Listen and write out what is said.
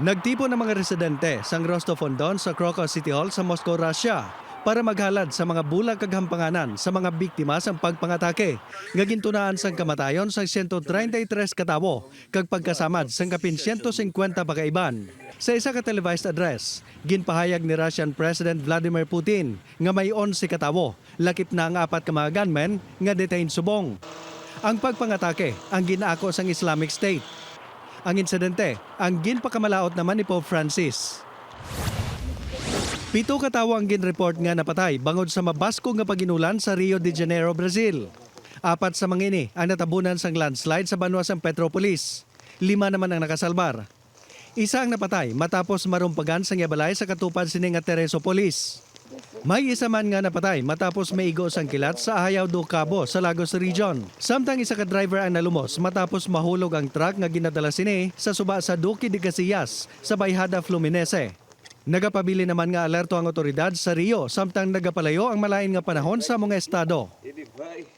Nagtipo ng mga residente sang Rostov-on-Don sa Krakow City Hall sa Moscow, Russia para maghalad sa mga bulag kaghampanganan sa mga biktima sang pagpangatake nga gintunaan sang kamatayon sang 133 katawo kag pagkasamad sang kapin 150 pakaiban. Sa isa ka televised address, ginpahayag ni Russian President Vladimir Putin nga may 11 katawo, lakip na ang apat ka mga gunmen nga detained subong. Ang pagpangatake ang ginaako sang Islamic State ang insidente, ang ginpakamalaot naman ni Pope Francis. Pito katawo ang ginreport nga napatay bangod sa mabasko nga paginulan sa Rio de Janeiro, Brazil. Apat sa mga ini ang natabunan sang landslide sa banwa sang Petropolis. Lima naman ang nakasalbar. Isa ang napatay matapos marumpagan sa nyabalay sa katupad sini nga Teresopolis. May isa man nga napatay matapos maigo sang kilat sa Ayaw do Cabo sa Lagos Region. Samtang isa ka driver ang nalumos matapos mahulog ang truck nga ginadala sini sa suba sa Duque de Casillas sa Bayhada Fluminense. Nagapabili naman nga alerto ang otoridad sa Rio samtang nagapalayo ang malain nga panahon sa mga estado.